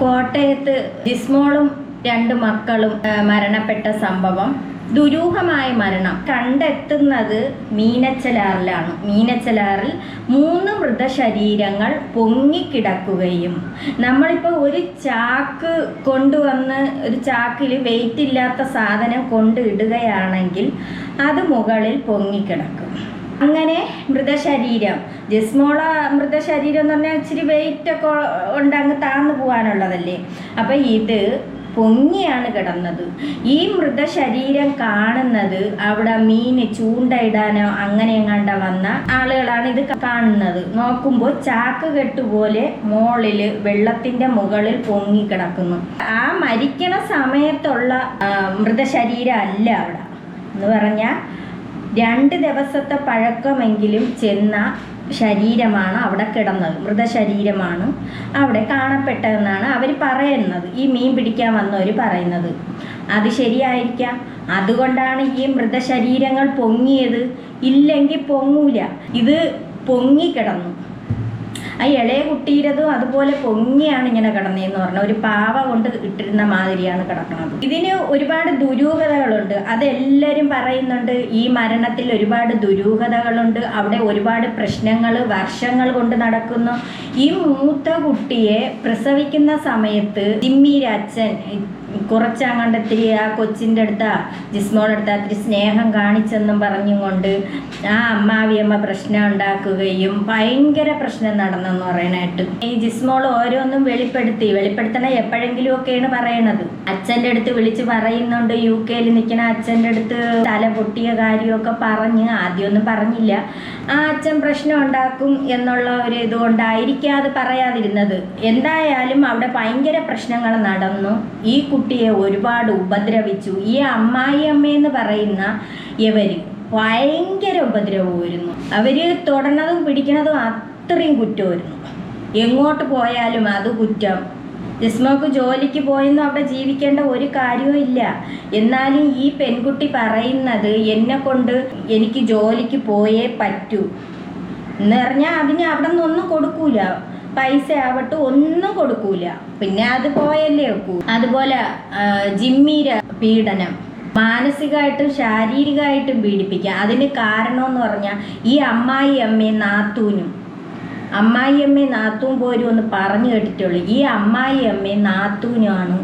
കോട്ടയത്ത് ജിസ്മോളും രണ്ട് മക്കളും മരണപ്പെട്ട സംഭവം. ദുരൂഹമായ മരണം. കണ്ടെത്തുന്നത് മീനച്ചലാറിലാണ്. മീനച്ചലാറിൽ മൂന്ന് മൃതശരീരങ്ങൾ പൊങ്ങിക്കിടക്കുകയും നമ്മളിപ്പോൾ ഒരു ചാക്ക് കൊണ്ടുവന്ന് ഒരു ചാക്കിൽ വെയിറ്റ് ഇല്ലാത്ത സാധനം കൊണ്ടിടുകയാണെങ്കിൽ അത് മുകളിൽ പൊങ്ങിക്കിടക്കും. അങ്ങനെ മൃതശരീരം. ജസ്മോള മൃതശരീരം എന്ന് പറഞ്ഞാൽ ഇച്ചിരി വെയിറ്റ് ഒക്കെ ഉണ്ട് അങ്ങ് താന്നു പോകാനുള്ളതല്ലേ? അപ്പം ഇത് പൊങ്ങിയാണ് കിടന്നത്. ഈ മൃതശരീരം കാണുന്നത് അവിടെ മീൻ ചൂണ്ടയിടാനോ അങ്ങനെ എങ്ങാണ്ട വന്ന ആളുകളാണ് ഇത് കാണുന്നത്. നോക്കുമ്പോൾ ചാക്ക് കെട്ടുപോലെ മോളിൽ വെള്ളത്തിന്റെ മുകളിൽ പൊങ്ങി കിടക്കുന്നു. ആ മരിക്കണ സമയത്തുള്ള മൃതശരീരം അല്ല അവിടെ. എന്ന് പറഞ്ഞാൽ രണ്ട് ദിവസത്തെ പഴക്കമെങ്കിലും ചെന്ന ശരീരമാണ് അവിടെ കിടന്നത്. മൃതശരീരമാണ് അവിടെ കാണപ്പെട്ടതെന്നാണ് അവർ പറയുന്നത്. ഈ മീൻ പിടിക്കാൻ വന്നവർ പറയുന്നത്. അത് ശരിയായിരിക്കാം? അതുകൊണ്ടാണ് ഈ മൃതശരീരങ്ങൾ പൊങ്ങിയത്. ഇല്ലെങ്കിൽ പൊങ്ങൂല. ഇത് പൊങ്ങിക്കിടന്നു ആ ഇളയ കുട്ടീരതും അതുപോലെ പൊങ്ങിയാണ് ഇങ്ങനെ കിടന്നതെന്ന് പറഞ്ഞ. ഒരു പാവ കൊണ്ട് ഇട്ടിരുന്ന മാതിരിയാണ് കിടക്കുന്നത് ഇതിന് ഒരുപാട് ദുരൂഹതകളുണ്ട്. അതെല്ലാവരും പറയുന്നുണ്ട് ഈ മരണത്തിൽ ഒരുപാട് ദുരൂഹതകളുണ്ട്. അവിടെ ഒരുപാട് പ്രശ്നങ്ങൾ വർഷങ്ങൾ കൊണ്ട് നടക്കുന്നു. ഈ മൂത്ത കുട്ടിയെ പ്രസവിക്കുന്ന സമയത്ത് ജിമ്മിരച്ചൻ കുറച്ചങ്ങാണ്ട് ഇത്തിരി ആ കൊച്ചിന്റെ അടുത്താ ജിസ്മോടെ അടുത്ത് അത്തിരി സ്നേഹം കാണിച്ചെന്നും പറഞ്ഞും കൊണ്ട് ആ അമ്മാവിയമ്മ പ്രശ്നം ഉണ്ടാക്കുകയും ഭയങ്കര പ്രശ്നം നടന്നെന്ന് പറയണായിട്ട്. ഈ ജിസ്മോൾ ഓരോന്നും വെളിപ്പെടുത്തി വെളിപ്പെടുത്തണ എപ്പോഴെങ്കിലും ഒക്കെയാണ് പറയണത്. അച്ഛന്റെ അടുത്ത് വിളിച്ച് പറയുന്നുണ്ട് യു കെയിൽ നിൽക്കുന്ന അച്ഛന്റെ അടുത്ത് തല പൊട്ടിയ കാര്യമൊക്കെ പറഞ്ഞ് ആദ്യമൊന്നും പറഞ്ഞില്ല. ആ അച്ഛൻ പ്രശ്നം ഉണ്ടാക്കും എന്നുള്ള ഒരു ഇതുകൊണ്ടായിരിക്കാം അത് പറയാതിരുന്നത്. എന്തായാലും അവിടെ ഭയങ്കര പ്രശ്നങ്ങൾ നടന്നു. ഈ കുട്ടിയെ ഒരുപാട് ഉപദ്രവിച്ചു. ഈ അമ്മായി അമ്മയെന്ന് പറയുന്ന ഇവർ ഭയങ്കര ഉപദ്രവമായിരുന്നു. അവർ തൊടണതും പിടിക്കണതും അത്രയും കുറ്റമായിരുന്നു. എങ്ങോട്ട് പോയാലും അത് കുറ്റം. ജിസ്മക്ക് ജോലിക്ക് പോയെന്നും അവിടെ ജീവിക്കേണ്ട ഒരു കാര്യവും ഇല്ല. എന്നാലും ഈ പെൺകുട്ടി പറയുന്നത് എന്നെ കൊണ്ട് എനിക്ക് ജോലിക്ക് പോയേ പറ്റൂ. എന്ന് പറഞ്ഞാൽ അതിന് അവിടെ നിന്നൊന്നും കൊടുക്കൂല. പൈസ ആവട്ടെ ഒന്നും കൊടുക്കൂല. പിന്നെ അത് പോയല്ലേ ഒക്കൂ. അതുപോലെ ജിമ്മീര പീഡനം. മാനസികമായിട്ടും ശാരീരികമായിട്ടും പീഡിപ്പിക്കുക അതിന് കാരണമെന്ന് പറഞ്ഞാൽ ഈ അമ്മായി അമ്മയും നാത്തൂനും. അമ്മായി അമ്മയും നാത്തൂൻ പോരും ഒന്ന് പറഞ്ഞു കേട്ടിട്ടുള്ളൂ. ഈ അമ്മായി അമ്മയും നാത്തൂനുമാണ്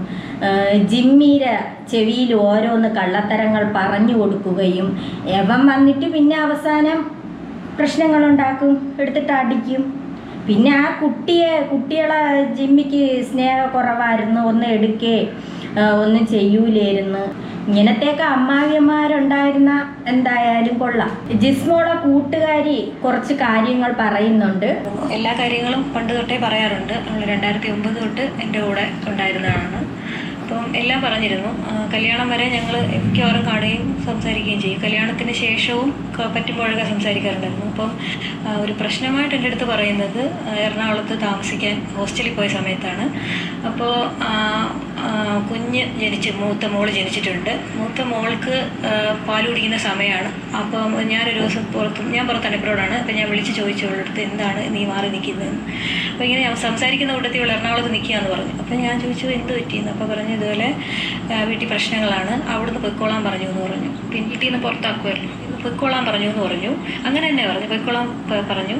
ജിമ്മീര ചെവിയിൽ ഓരോന്ന് കള്ളത്തരങ്ങൾ പറഞ്ഞു കൊടുക്കുകയും എവൻ വന്നിട്ട് പിന്നെ അവസാനം പ്രശ്നങ്ങളുണ്ടാക്കും എടുത്തിട്ട് അടിക്കും. പിന്നെ ആ കുട്ടിയെ കുട്ടികളെ ജിമ്മിക്ക് സ്നേഹക്കുറവായിരുന്നു ഒന്ന് എടുക്കേ ഒന്നും ചെയ്യൂലായിരുന്നു. ഇങ്ങനത്തെയൊക്കെ അമ്മാവിയന്മാരുണ്ടായിരുന്ന എന്തായാലും കൊള്ളാം. ജിസ്മോടെ കൂട്ടുകാരി കുറച്ച് കാര്യങ്ങൾ പറയുന്നുണ്ട്. എല്ലാ കാര്യങ്ങളും പണ്ട് തൊട്ടേ പറയാറുണ്ട്. നമ്മൾ രണ്ടായിരത്തി ഒമ്പത് തൊട്ട് എന്റെ കൂടെ ഉണ്ടായിരുന്നതാണ്. അപ്പം എല്ലാം പറഞ്ഞിരുന്നു. കല്യാണം വരെ ഞങ്ങൾ മിക്കവാറും കാണുകയും സംസാരിക്കുകയും ചെയ്യും. കല്യാണത്തിന് ശേഷവും പറ്റുമ്പോഴൊക്കെ സംസാരിക്കാറുണ്ടായിരുന്നു. അപ്പം ഒരു പ്രശ്നമായിട്ട് എന്റെ അടുത്ത് പറയുന്നത് എറണാകുളത്ത് താമസിക്കാൻ ഹോസ്റ്റലിൽ പോയ സമയത്താണ്. അപ്പോൾ കുഞ്ഞ് ജനിച്ച് മൂത്ത മോൾ ജനിച്ചിട്ടുണ്ട്. മൂത്ത മോൾക്ക് പാൽ കുടിക്കുന്ന സമയമാണ് അപ്പം ഞാനൊരു ദിവസം പുറത്ത് ഞാൻ പുറത്ത് എബ്രോഡാണ് അപ്പം ഞാൻ വിളിച്ച് ചോദിച്ചു അവളുടെ എന്താണ് നീ മാറി നിൽക്കുന്നതെന്ന്? അപ്പോൾ ഇങ്ങനെ സംസാരിക്കുന്ന കൂട്ടത്തിൽ ഇവൾ എറണാകുളത്ത് നിൽക്കുകയെന്ന് പറഞ്ഞു. അപ്പം ഞാൻ ചോദിച്ചു എന്ത് പറ്റിയെന്ന്? അപ്പോൾ പറഞ്ഞു ഇതുപോലെ വീട്ടിൽ പ്രശ്നങ്ങളാണ്. അവിടുന്ന് പൊയ്ക്കോളാൻ പറഞ്ഞു എന്ന് പറഞ്ഞു. പിന്നെ വീട്ടിൽ നിന്ന് പുറത്താക്കുമായിരുന്നു പൊയ്ക്കോളാൻ പറഞ്ഞു എന്ന് പറഞ്ഞു. അങ്ങനെ തന്നെ പറഞ്ഞു. പൊയ്ക്കോളാൻ പറഞ്ഞു.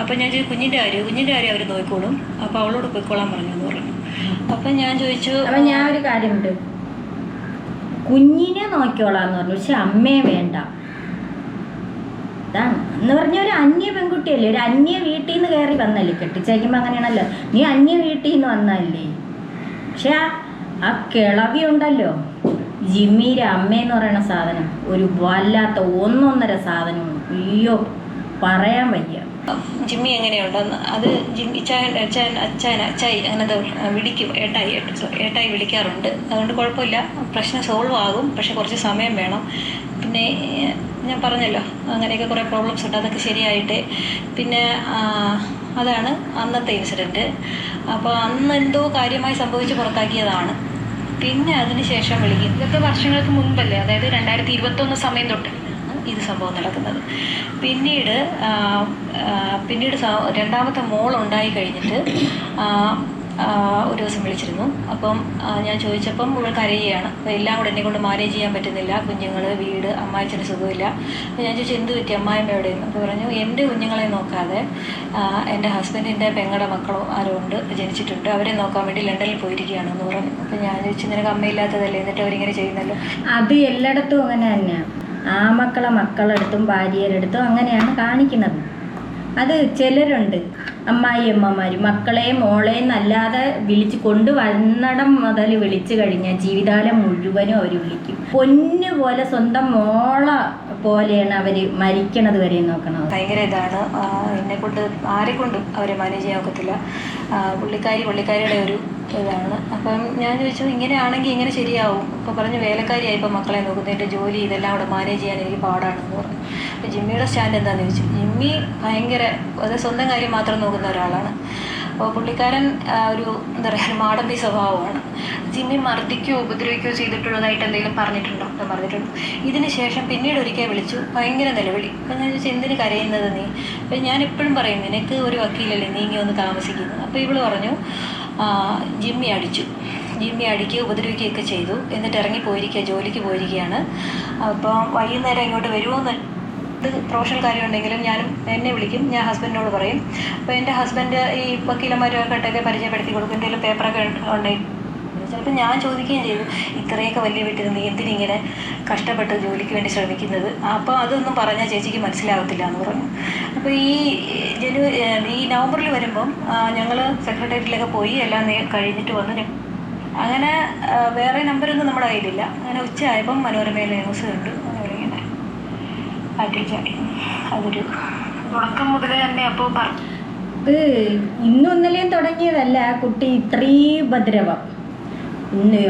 അപ്പോൾ ഞാൻ കുഞ്ഞിന്റെ കാര്യം? കുഞ്ഞിന്റെ കാര്യം അവർ നോക്കിക്കോളും. അപ്പോൾ അവളോട് പൊയ്ക്കോളാൻ പറഞ്ഞു എന്ന് പറഞ്ഞു. അപ്പം ഞാൻ ചോദിച്ചു അപ്പൊ ഞാൻ ഒരു കാര്യമുണ്ട്. കുഞ്ഞിനെ നോക്കിയോളാന്ന് പറഞ്ഞു. പക്ഷെ അമ്മയെ വേണ്ട. എന്ന് പറഞ്ഞ ഒരു അന്യ പെൺകുട്ടിയല്ലേ? ഒരു അന്യ വീട്ടിൽ നിന്ന് കയറി വന്നല്ലേ? കെട്ടിച്ചേക്കുമ്പോൾ അങ്ങനെയാണല്ലോ. നീ അന്യ വീട്ടിൽ നിന്ന് വന്നല്ലേ പക്ഷെ ആ ആ കിളവി ഉണ്ടല്ലോ. ജിമ്മീരെ അമ്മയെന്ന് പറയുന്ന സാധനം. ഒരു വല്ലാത്ത ഒന്നൊന്നര സാധനമാണ്. അയ്യോ പറയാൻ വയ്യ. ജിമ്മി എങ്ങനെയുണ്ടെന്ന് അത് ജിമ്മി അച്ഛൻ അച്ഛൻ അച്ചായി അങ്ങനത്തെ വിളിക്കും ഏട്ടായി ഏട്ടായി വിളിക്കാറുണ്ട്. അതുകൊണ്ട് കുഴപ്പമില്ല. പ്രശ്നം സോൾവ് ആകും പക്ഷെ കുറച്ച് സമയം വേണം. പിന്നെ ഞാൻ പറഞ്ഞല്ലോ അങ്ങനെയൊക്കെ കുറേ പ്രോബ്ലംസ് ഉണ്ട് അതൊക്കെ ശരിയായിട്ട്. പിന്നെ അതാണ് അന്നത്തെ ഇൻസിഡന്റ് അപ്പോൾ അന്ന് എന്തോ കാര്യമായി സംഭവിച്ച് പുറത്താക്കിയതാണ്. പിന്നെ അതിന് ശേഷം വിളിക്കും. ഇതൊക്കെ വർഷങ്ങൾക്ക് മുൻപല്ലേ? അതായത് രണ്ടായിരത്തി ഇരുപത്തൊന്ന് സമയം തൊട്ട്. ഇത് സംഭവം നടക്കുന്നത്. പിന്നീട് പിന്നീട് രണ്ടാമത്തെ മോൾ ഉണ്ടായി കഴിഞ്ഞിട്ട് ഒരു ദിവസം വിളിച്ചിരുന്നു. അപ്പം ഞാൻ ചോദിച്ചപ്പം ഇവൾ കരയുകയാണ്. അപ്പോൾ എല്ലാം കൂടെ എന്നെ കൊണ്ട് മാനേജ് ചെയ്യാൻ പറ്റുന്നില്ല. കുഞ്ഞുങ്ങൾ വീട് അമ്മായിച്ചന് സുഖമില്ല. അപ്പോൾ ഞാൻ ചോദിച്ചു എന്ത് പറ്റി? അമ്മായിമ്മ എവിടെയെന്ന് അപ്പോൾ പറഞ്ഞു എന്റെ കുഞ്ഞുങ്ങളെ നോക്കാതെ എന്റെ ഹസ്ബൻഡിന്റെ പെങ്ങളുടെ മക്കളോ ആരോ ഉണ്ട് ജനിച്ചിട്ടുണ്ട്. അവരെ നോക്കാൻ വേണ്ടി ലണ്ടനിൽ പോയിരിക്കുകയാണ് എന്ന് പറഞ്ഞു. അപ്പോൾ ഞാൻ ചോദിച്ചു നിനക്ക് അമ്മയില്ലാത്തതല്ലേ? എന്നിട്ട് അവരിങ്ങനെ ചെയ്യുന്നല്ലോ. അത് എല്ലായിടത്തും അങ്ങനെ തന്നെയാണ് ആ മക്കളെ മക്കളെടുത്തും ഭാര്യരെടുത്തും അങ്ങനെയാണ് കാണിക്കുന്നത്. അത് ചിലരുണ്ട്. അമ്മായി മക്കളെയും മക്കളെ മോളെ എന്നല്ലാതെ വിളിച്ച് കൊണ്ടുവന്നിടം മുതൽ വിളിച്ചു കഴിഞ്ഞാൽ ജീവിതകാലം മുഴുവനും അവർ വിളിക്കും. പൊന്നു പോലെ സ്വന്തം മോള പോലെയാണ് അവർ മരിക്കണത് വരെ നോക്കണത്. ഭയങ്കര ഇതാണ്. എന്നെ കൊണ്ട് ആരെ കൊണ്ടും അവരെ മാനേജ് ചെയ്യാൻ ഒക്കത്തില്ല. പുള്ളിക്കാരി പുള്ളിക്കാരിയുടെ ഒരു ഇതാണ്. അപ്പം ഞാൻ ചോദിച്ചു ഇങ്ങനെയാണെങ്കിൽ ഇങ്ങനെ ശരിയാവും? അപ്പോൾ പറഞ്ഞു വേലക്കാരിയായി ഇപ്പൊ മക്കളെ നോക്കുന്നതിന്റെ ജോലി ഇതെല്ലാം അവിടെ മാനേജ് ചെയ്യാൻ എനിക്ക് പാടാണെന്ന് പറഞ്ഞു. ജിമ്മിയുടെ സ്റ്റാൻഡ് എന്താണെന്ന് ചോദിച്ചു. ജിമ്മി ഭയങ്കര അത് സ്വന്തം കാര്യം മാത്രം നോക്കുന്ന ഒരാളാണ്. അപ്പോൾ പുള്ളിക്കാരൻ ഒരു എന്താ പറയുക മാടമ്പി സ്വഭാവമാണ്. ജിമ്മി മർദ്ദിക്കുകയോ ഉപദ്രവിക്കുകയോ ചെയ്തിട്ടുള്ളതായിട്ട് എന്തെങ്കിലും പറഞ്ഞിട്ടുണ്ടോ? എന്ന് പറഞ്ഞിട്ടുണ്ട്. ഇതിന് ശേഷം പിന്നീട് ഒരിക്കൽ വിളിച്ചു ഭയങ്കര നിലവിളി. അപ്പം ഞാൻ ചോദിച്ചു എന്തിന് കരയുന്നത് നീ? അപ്പം ഞാൻ എപ്പോഴും പറയും നിനക്ക് ഒരു വക്കീലല്ലേ നീ ഇങ്ങനെ ഒന്ന് താമസിക്കുന്നു അപ്പോൾ ഇവൾ പറഞ്ഞു ജിമ്മി അടിച്ചു. ജിമ്മി അടിക്കുക ഉപദ്രവിക്കുകയൊക്കെ ചെയ്തു. എന്നിട്ട് ഇറങ്ങി പോയിരിക്കുക ജോലിക്ക് പോയിരിക്കുകയാണ്. അപ്പം വൈകുന്നേരം ഇങ്ങോട്ട് വരുമോ എന്ന് ഇത് പ്രൊഫഷണൽ കാര്യമുണ്ടെങ്കിലും ഞാനും എന്നെ വിളിക്കും ഞാൻ ഹസ്ബൻഡിനോട് പറയും. അപ്പോൾ എന്റെ ഹസ്ബൻഡ് ഈ വക്കീലന്മാരുമായിട്ടൊക്കെ പരിചയപ്പെടുത്തി കൊടുക്കും എന്തെങ്കിലും പേപ്പറൊക്കെ ഉണ്ടെങ്കിൽ ചിലപ്പോൾ ഞാൻ ചോദിക്കുകയും ചെയ്തു ഇത്രയൊക്കെ വലിയ വീട്ടിൽ നീ എന്തിനിങ്ങനെ കഷ്ടപ്പെട്ട് ജോലിക്ക് വേണ്ടി ശ്രമിക്കുന്നത്? അപ്പോൾ അതൊന്നും പറഞ്ഞാൽ ചേച്ചിക്ക് മനസ്സിലാകത്തില്ല എന്ന് പറഞ്ഞു. അപ്പോൾ ഈ ജനു ഈ നവംബറിൽ വരുമ്പം ഞങ്ങൾ സെക്രട്ടേറിയറ്റിലൊക്കെ പോയി എല്ലാം കഴിഞ്ഞിട്ട് വന്ന്. അങ്ങനെ വേറെ നമ്പരൊന്നും നമ്മുടെ കയ്യിലില്ല അങ്ങനെ ഉച്ചയായപ്പം മനോരമയിലെ ന്യൂസ് കണ്ടു. ആറ്റിൽ അതൊരു തുടക്കം മുതലേ തന്നെ അപ്പോൾ ഇന്നലെയും തുടങ്ങിയതല്ല കുട്ടി ഇത്രയും ഉപദ്രവം.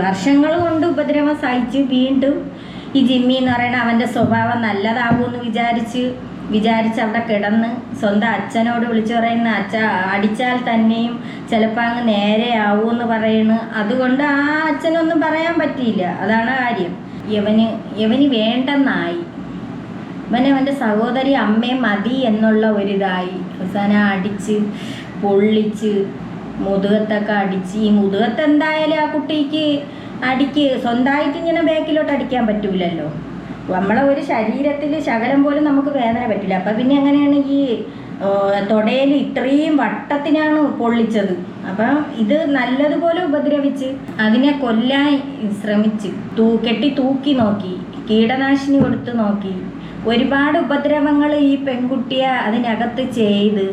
വർഷങ്ങൾ കൊണ്ട് ഉപദ്രവം സഹിച്ച് വീണ്ടും ഈ ജിമ്മി എന്ന് പറയുന്ന അവന്റെ സ്വഭാവം നല്ലതാകുമെന്ന് വിചാരിച്ച് വിചാരിച്ച് അവിടെ കിടന്ന് സ്വന്തം അച്ഛനോട് വിളിച്ചു പറയുന്ന അച്ഛ അടിച്ചാൽ തന്നെയും ചിലപ്പോൾ അങ്ങ് നേരെ ആവുമെന്ന് പറയുന്നു അതുകൊണ്ട് ആ അച്ഛനൊന്നും പറയാൻ പറ്റിയില്ല. അതാണ് കാര്യം. യവന് യവന് വേണ്ടെന്നായി. ഇവൻ അവന്റെ സഹോദരി അമ്മയെ മതി എന്നുള്ള ഒരിതായി. അവസാനം അടിച്ച് പൊള്ളിച്ച് മുതുകത്തൊക്കെ അടിച്ച്. ഈ മുതുകത്ത് എന്തായാലും ആ കുട്ടിക്ക് അടിക്ക് സ്വന്തമായിട്ട് ഇങ്ങനെ ബാക്കിലോട്ട് അടിക്കാൻ പറ്റൂലല്ലോ. നമ്മളെ ഒരു ശരീരത്തിൽ ശകലം പോലും നമുക്ക് വേദന പറ്റില്ല. അപ്പം പിന്നെ എങ്ങനെയാണ് ഈ തൊടയിൽ ഇത്രയും വട്ടത്തിനാണ് പൊള്ളിച്ചത്. അപ്പം ഇത് നല്ലതുപോലെ ഉപദ്രവിച്ച് അതിനെ കൊല്ലാൻ ശ്രമിച്ച്. തൂ കെട്ടി തൂക്കി നോക്കി. കീടനാശിനി കൊടുത്ത് നോക്കി. ഒരുപാട് ഉപദ്രവങ്ങൾ ഈ പെൺകുട്ടിയെ അതിനകത്ത് ചെയ്ത്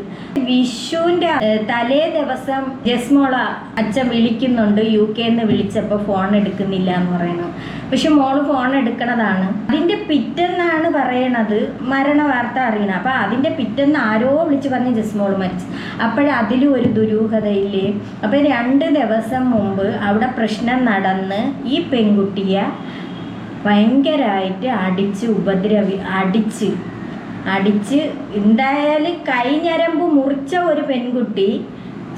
വിഷുവിന്റെ തലേ ദിവസം ജസ്മോള അച്ഛൻ വിളിക്കുന്നുണ്ട് യു കെ എന്ന് വിളിച്ചപ്പോൾ ഫോൺ എടുക്കുന്നില്ല എന്ന് പറയുന്നു. പക്ഷെ മോൾ ഫോൺ എടുക്കണതാണ്. അതിന്റെ പിറ്റെന്നാണ് പറയണത് മരണ വാർത്ത അറിയണം. അപ്പം അതിന്റെ പിറ്റെന്ന് ആരോ വിളിച്ച് പറഞ്ഞ് ജസ്മോൾ മരിച്ചു. അപ്പോഴതിലും ഒരു ദുരൂഹതയില്ലേ? അപ്പം രണ്ട് ദിവസം മുമ്പ് അവിടെ പ്രശ്നം നടന്ന് ഈ പെൺകുട്ടിയെ ഭയങ്കരമായിട്ട് അടിച്ച് ഉപദ്രവി അടിച്ച്. അടിച്ച് എന്തായാലും കൈഞ്ഞരമ്പ് മുറിച്ച ഒരു പെൺകുട്ടി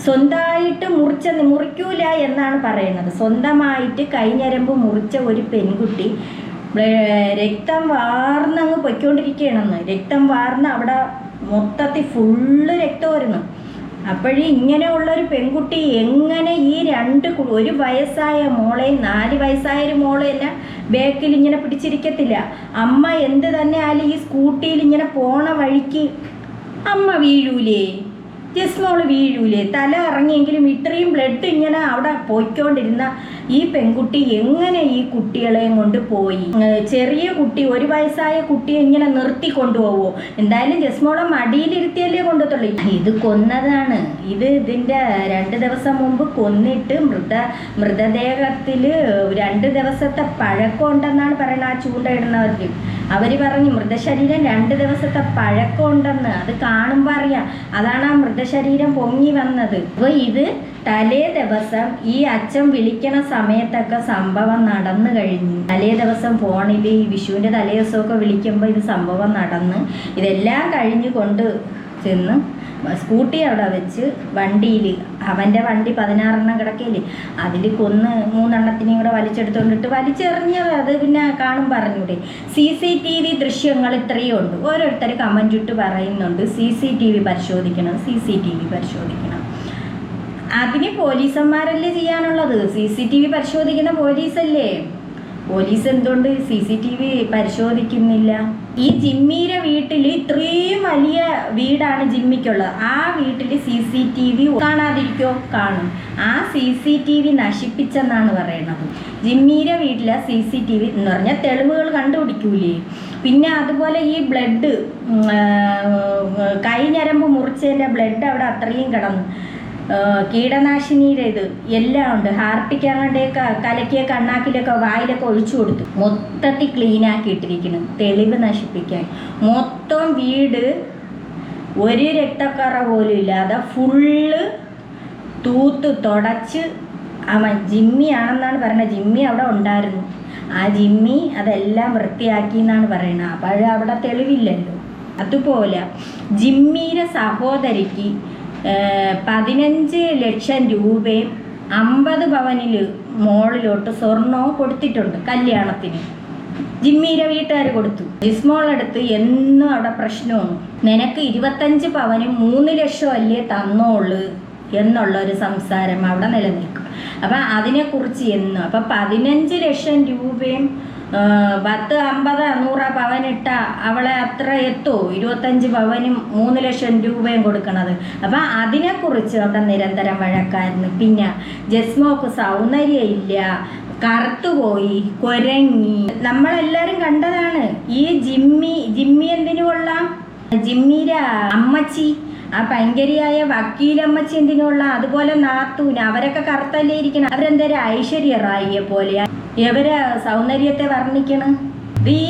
സ്വന്തമായിട്ട് മുറിച്ച മുറിക്കൂല എന്നാണ് പറയുന്നത്. സ്വന്തമായിട്ട് കൈഞ്ഞരമ്പ് മുറിച്ച ഒരു പെൺകുട്ടി രക്തം വാർന്നങ്ങ് പൊയ്ക്കൊണ്ടിരിക്കുകയാണെന്ന് രക്തം വാർന്ന് അവിടെ മൊത്തത്തിൽ ഫുള്ള് രക്തം വരുന്നു അപ്പോഴീ ഇങ്ങനെയുള്ളൊരു പെൺകുട്ടി എങ്ങനെ ഈ രണ്ട് ഒരു വയസ്സായ മോളെ നാല് വയസ്സായ ഒരു മോളെ ബേക്കിൽ ബാക്കിൽ ഇങ്ങനെ പിടിച്ചിരിക്കത്തില്ല. അമ്മ എന്ത് തന്നെ ആയാലും ഈ സ്കൂട്ടിയിൽ ഇങ്ങനെ പോണ വഴിക്ക് അമ്മ വീഴൂലേ? ജസ്മോൾ വീഴൂലേ. തല ഇറങ്ങിയെങ്കിലും ഇത്രയും ബ്ലഡ് ഇങ്ങനെ അവിടെ പോയിക്കൊണ്ടിരുന്ന ഈ പെൺകുട്ടി എങ്ങനെ ഈ കുട്ടികളെയും കൊണ്ട് പോയി? ചെറിയ കുട്ടി ഒരു വയസ്സായ കുട്ടിയെ ഇങ്ങനെ നിർത്തി കൊണ്ടുപോവോ? എന്തായാലും ജസ്മോളെ മടിയിലിരുത്തിയല്ലേ കൊണ്ടുത്തുള്ളൂ ഇത് കൊന്നതാണ്. ഇത് ഇതിന്റെ രണ്ട് ദിവസം മുമ്പ് കൊന്നിട്ട് മൃത മൃതദേഹത്തിൽ രണ്ട് ദിവസത്തെ പഴക്കം ഉണ്ടെന്നാണ് പറയുന്നത് ആ ചൂണ്ടയിടുന്നവർക്ക് അവർ പറഞ്ഞു മൃതശരീരം രണ്ട് ദിവസത്തെ പഴക്കം ഉണ്ടെന്ന് അത് കാണുമ്പോൾ അറിയാം. അതാണ് ആ മൃതശരീരം പൊങ്ങി വന്നത്. അപ്പോൾ ഇത് തലേ ദിവസം ഈ അച്ഛൻ വിളിക്കണ സമയത്തൊക്കെ സംഭവം നടന്നു കഴിഞ്ഞു. തലേ ദിവസം ഫോണിൽ ഈ വിഷുവിന്റെ തലേ ദിവസമൊക്കെ വിളിക്കുമ്പോൾ ഇത് സംഭവം നടന്ന് ഇതെല്ലാം കഴിഞ്ഞു കൊണ്ട് ചെന്ന് സ്കൂട്ടി അവിടെ വെച്ച് വണ്ടിയിൽ അവന്റെ വണ്ടി പതിനാറെണ്ണം കിടക്കയില്ലേ അതിൽ കൊന്ന് മൂന്നെണ്ണത്തിനെയും കൂടെ വലിച്ചെടുത്തോണ്ടിട്ട് വലിച്ചെറിഞ്ഞത് അത് പിന്നെ കാണും പറഞ്ഞൂടെ. സി സി ടി വി ദൃശ്യങ്ങൾ ഇത്രയും ഉണ്ട്. ഓരോരുത്തർ കമന്റ് ഇട്ട് പറയുന്നുണ്ട് സി സി ടി വി പരിശോധിക്കണം സി സി ടി വി പരിശോധിക്കണം. അതിന് പോലീസന്മാരല്ലേ ചെയ്യാനുള്ളത്? സി സി ടി വി പരിശോധിക്കുന്ന പോലീസല്ലേ? പോലീസ് എന്തുകൊണ്ട് സി സി ടി വി പരിശോധിക്കുന്നില്ല? ഈ ജിമ്മിയുടെ വീട്ടിൽ ഇത്രയും വലിയ വീടാണ് ജിമ്മിക്കുള്ളത്. ആ വീട്ടിൽ സി സി ടി വി കാണാതിരിക്കോ? കാണും. ആ സി സി ടി വി നശിപ്പിച്ചെന്നാണ് പറയുന്നത്. ജിമ്മിയുടെ വീട്ടിലെ സി സി ടി വി എന്ന് പറഞ്ഞാൽ തെളിവുകൾ കണ്ടുപിടിക്കൂലേ? പിന്നെ അതുപോലെ ഈ ബ്ലഡ് കൈ ഞരമ്പ് മുറിച്ചതിന്റെ ബ്ലഡ് അവിടെ അത്രയും കിടന്നു. കീടനാശിനിയുടെ ഇത് എല്ലാം ഉണ്ട്. ഹാർപ്പിക്കാണ്ടൊക്കെ കലക്കിയ കണ്ണാക്കിലൊക്കെ വായിലൊക്കെ ഒഴിച്ചു കൊടുത്തു. മൊത്തത്തിൽ ക്ലീൻ ഇട്ടിരിക്കുന്നു. തെളിവ് നശിപ്പിക്കാൻ. മൊത്തം വീട് ഒരു രക്തക്കറ പോലും ഇല്ലാതെ ഫുള്ള് തൂത്ത് തുടച്ച് അവൻ ജിമ്മി ആണെന്നാണ് പറയുന്നത്. ജിമ്മി അവിടെ ഉണ്ടായിരുന്നു. ആ ജിമ്മി അതെല്ലാം വൃത്തിയാക്കി എന്നാണ് പറയുന്നത്. അപ്പോൾ അവിടെ തെളിവില്ലല്ലോ. അതുപോലെ ജിമ്മിയുടെ സഹോദരിക്ക് പതിനഞ്ച് ലക്ഷം രൂപയും അമ്പത് പവനിൽ മോളിലോട്ട് സ്വർണവും കൊടുത്തിട്ടുണ്ട് കല്യാണത്തിന്. ജിമ്മീരെ വീട്ടുകാർ കൊടുത്തു. ജിസ്മോളെടുത്ത് എന്നും അവിടെ പ്രശ്നമാണ് നിനക്ക് ഇരുപത്തഞ്ച് പവനും മൂന്ന് ലക്ഷം അല്ലേ തന്നോൾ എന്നുള്ള ഒരു സംസാരം അവിടെ നിലനിൽക്കും. അപ്പം അതിനെക്കുറിച്ച് എന്നും. അപ്പം പതിനഞ്ച് ലക്ഷം രൂപയും പത്ത് അമ്പത് നൂറ് പവനിട്ട അവളെ അത്ര എത്തുമോ ഇരുപത്തഞ്ച് പവനും മൂന്ന് ലക്ഷം രൂപയും കൊടുക്കണത്. അപ്പം അതിനെക്കുറിച്ച് അവിടെ നിരന്തരം വഴക്കായിരുന്നു. പിന്നെ ജസ്മോക്ക് സൗന്ദര്യം ഇല്ല കറുത്തുപോയി കൊരങ്ങി. നമ്മളെല്ലാരും കണ്ടതാണ്. ഈ ജിമ്മി ജിമ്മി എന്തിനു കൊള്ളാം? ജിമ്മിയുടെ അമ്മച്ചി ആ ഭയങ്കരിയായ വക്കീലമ്മച്ചി എന്തിനുള്ള അതുപോലെ നാത്തൂന്. അവരൊക്കെ കറുത്തല്ലേ ഇരിക്കണം. അവരെന്തൊരു ഐശ്വര്യ റായിയെ പോലെ. ഇവരെ സൗന്ദര്യത്തെ വർണിക്കണ്? ഈ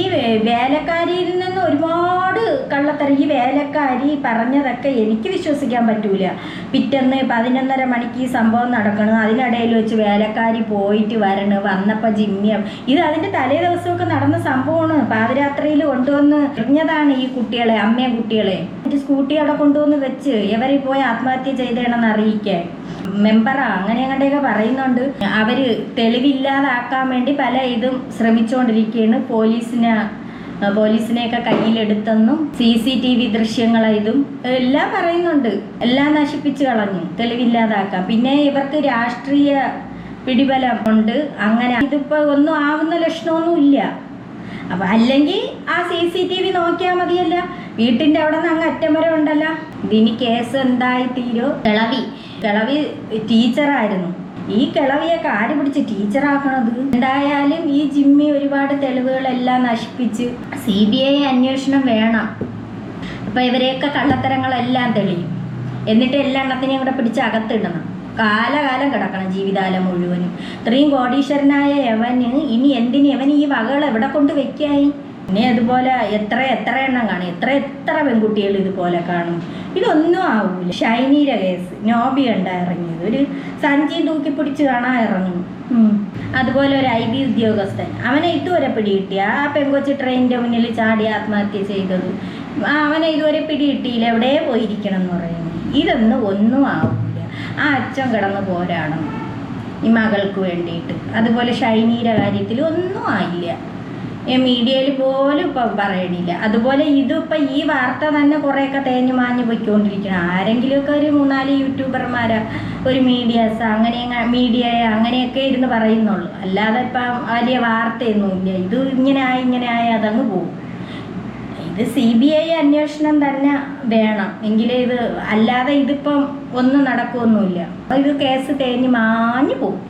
വേലക്കാരിയിൽ നിന്ന് ഒരുപാട് കള്ളത്തരം. ഈ വേലക്കാരി പറഞ്ഞതൊക്കെ എനിക്ക് വിശ്വസിക്കാൻ പറ്റൂല. പിറ്റന്ന് പതിനൊന്നര മണിക്ക് ഈ സംഭവം നടക്കണം. അതിനിടയിൽ വെച്ച് വേലക്കാരി പോയിട്ട് വരണ്. വന്നപ്പോൾ ജിമ്മ്യം. ഇത് അതിന്റെ തലേ ദിവസമൊക്കെ നടന്ന സംഭവമാണ്. പാതിരാത്രിയിൽ കൊണ്ടുവന്ന് എറിഞ്ഞതാണ് ഈ കുട്ടികളെ അമ്മയും കുട്ടികളെ സ്കൂട്ടി അവിടെ കൊണ്ടുവന്ന് വെച്ച് എവരെ പോയി ആത്മഹത്യ ചെയ്തേണെന്ന് അറിയിക്കാൻ. മെമ്പറാ അങ്ങനെ അങ്ങനെയൊക്കെ പറയുന്നുണ്ട്. അവർ തെളിവില്ലാതാക്കാൻ വേണ്ടി പല ഇതും ശ്രമിച്ചുകൊണ്ടിരിക്കുകയാണ് പോലീസിനെ പോലീസിനെയൊക്കെ കയ്യിലെടുത്തെന്നും സി സി ടി വി ദൃശ്യങ്ങളായതും എല്ലാം പറയുന്നുണ്ട്. എല്ലാം നശിപ്പിച്ച് കളഞ്ഞു തെളിവില്ലാതാക്കാം പിന്നെ ഇവർക്ക് രാഷ്ട്രീയ പിടിബലം ഉണ്ട്. അങ്ങനെ ഇതിപ്പോ ഒന്നും ആവുന്ന ലക്ഷണമൊന്നും ഇല്ല അപ്പൊ അല്ലെങ്കിൽ ആ സി സി ടി വി നോക്കിയാൽ മതിയല്ല. വീട്ടിന്റെ അവിടെ നിന്ന് അങ്ങ് അറ്റമരം ഉണ്ടല്ലോ. ഇതിന് കേസ് എന്തായി തീരോ? കിളവി. കിളവി ടീച്ചറായിരുന്നു ഈ കിളവിയെ ആര് പിടിച്ച് ടീച്ചറാക്കണത് എന്തായാലും ഈ ജിമ്മി ഒരുപാട് തെളിവുകളെല്ലാം നശിപ്പിച്ച് സി ബി ഐ അന്വേഷണം വേണം. അപ്പൊ ഇവരെയൊക്കെ കള്ളത്തരങ്ങളെല്ലാം തെളിയും. എന്നിട്ട് എല്ലാ എണ്ണത്തിനെയും കൂടെ പിടിച്ച് അകത്തിടണം. കാലകാലം കിടക്കണം ജീവിതാലം മുഴുവനും. ഇത്രയും കോടീശ്വരനായ യവന് ഇനി എന്തിന് യവൻ ഈ വകകൾ എവിടെ കൊണ്ട് വെക്കായി? പിന്നെ അതുപോലെ എത്ര എത്ര എണ്ണം കാണും? എത്ര എത്ര പെൺകുട്ടികൾ ഇതുപോലെ കാണും? ഇതൊന്നും ആവൂല. ഷൈനിയുടെ കേസ്. നോബി ഉണ്ടാ ഇറങ്ങിയത്. ഒരു സഞ്ചി തൂക്കി പിടിച്ച് കാണാൻ ഇറങ്ങും. അതുപോലെ ഒരു ഐ ബി ഉദ്യോഗസ്ഥൻ. അവനെ ഇതുവരെ പിടികിട്ടിയ ആ പെങ്കൊച്ച് ട്രെയിനിന്റെ മുന്നിൽ ചാടി ആത്മഹത്യ ചെയ്തത്. അവനെ ഇതുവരെ പിടികിട്ടിയില്ല. എവിടെ പോയിരിക്കണം എന്ന് പറയുന്നു. ഇതൊന്നും ഒന്നും ആവില്ല ആ അച്ഛൻ കിടന്ന് പോരാടണം ഈ മകൾക്ക് വേണ്ടിയിട്ട്. അതുപോലെ ഷൈനിയുടെ കാര്യത്തിൽ ഒന്നും ആയില്ല. മീഡിയയിൽ പോലും ഇപ്പം പറയണില്ല. അതുപോലെ ഇതിപ്പോൾ ഈ വാർത്ത തന്നെ കുറേയൊക്കെ തേഞ്ഞു മാഞ്ഞു പൊയ്ക്കൊണ്ടിരിക്കണം. ആരെങ്കിലുമൊക്കെ ഒരു മൂന്നാൽ യൂട്യൂബർമാരാ ഒരു മീഡിയാസ് അങ്ങനെ മീഡിയ അങ്ങനെയൊക്കെ ഇരുന്ന് പറയുന്നുള്ളൂ. അല്ലാതെ ഇപ്പം വലിയ വാർത്തയൊന്നുമില്ല. ഇത് ഇങ്ങനെ ആയി ഇങ്ങനെ ആയി അതങ്ങ് പോകും. ഇത് സി ബി ഐ അന്വേഷണം തന്നെ വേണം. എങ്കിലേ ഇത് അല്ലാതെ ഇതിപ്പം ഒന്നും നടക്കുമൊന്നുമില്ല ഇത് കേസ് തേഞ്ഞ് മാഞ്ഞു പോകും